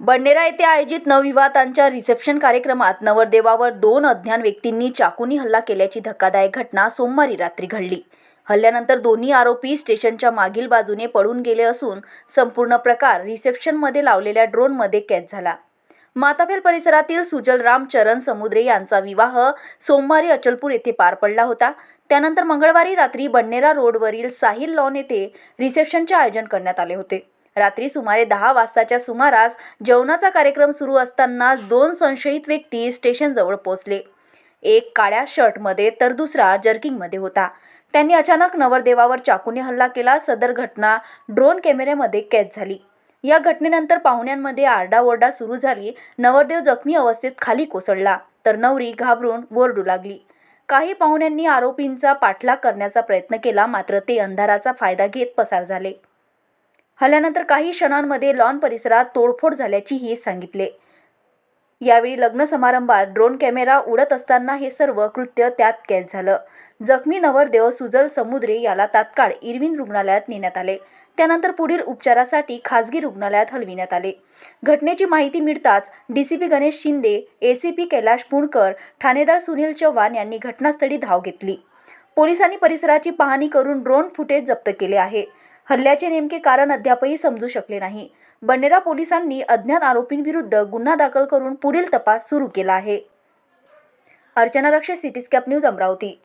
बंडेरा येथे आयोजित नवविवाहांच्या रिसेप्शन कार्यक्रमात नवरदेवावर दोन अज्ञान व्यक्तींनी चाकूनी हल्ला केल्याची धक्कादायक घटना सोमवारी रात्री घडली. हल्ल्यानंतर दोन्ही आरोपी स्टेशनच्या मागील बाजूने पळून गेले असून संपूर्ण प्रकार रिसेप्शनमध्ये लावलेल्या ड्रोनमध्ये कैद झाला. माताफेल परिसरातील सुजल रामचरण समुद्रे यांचा विवाह सोमवारी अचलपूर येथे पार पडला होता. त्यानंतर मंगळवारी रात्री बन्नेरा रोडवरील साहिल लॉन येथे रिसेप्शनचे आयोजन करण्यात आले होते. रात्री सुमारे दहा वाजताच्या सुमारास जेवणाचा कार्यक्रम सुरू असतानाच दोन संशयित व्यक्ती स्टेशनजवळ पोहोचले. एक काळ्या शर्टमध्ये तर दुसरा जर्किंगमध्ये होता. त्यांनी अचानक नवरदेवावर चाकूने हल्ला केला. सदर घटना ड्रोन कॅमेऱ्यामध्ये कैद झाली. या घटनेनंतर पाहुण्यांमध्ये आरडाओरडा सुरू झाली. नवरदेव जखमी अवस्थेत खाली कोसळला तर नवरी घाबरून ओरडू लागली. काही पाहुण्यांनी आरोपींचा पाठलाग करण्याचा प्रयत्न केला मात्र ते अंधाराचा फायदा घेत पसार झाले. हल्ल्यानंतर काही क्षणांमध्ये लॉन परिसरात तोडफोड झाल्याचीही सांगितले. यावेळी लग्न समारंभात ड्रोन कॅमेरा उडत असताना हे सर्व कृत्य त्यात कैद झालं. जखमी नवरदेव सुजल समुद्रे याला तात्काळ इरविन रुग्णालयात नेण्यात आले. त्यानंतर पुढील उपचारासाठी खासगी रुग्णालयात हलविण्यात आले. घटनेची माहिती मिळताच डीसीपी गणेश शिंदे एसीपी कैलाश पुणकर ठाणेदार सुनील चव्हाण यांनी घटनास्थळी धाव घेतली. पोलिसांनी परिसराची पाहणी करून ड्रोन फुटेज जप्त केले आहे. हल्ल्याचे नेमके कारण अद्यापही समजू शकले नाही. बंडेरा पोलिसांनी अज्ञात आरोपींविरुद्ध गुन्हा दाखल करून पुढील तपास सुरू केला आहे. Archana Rakshe Cityscape news Amravati.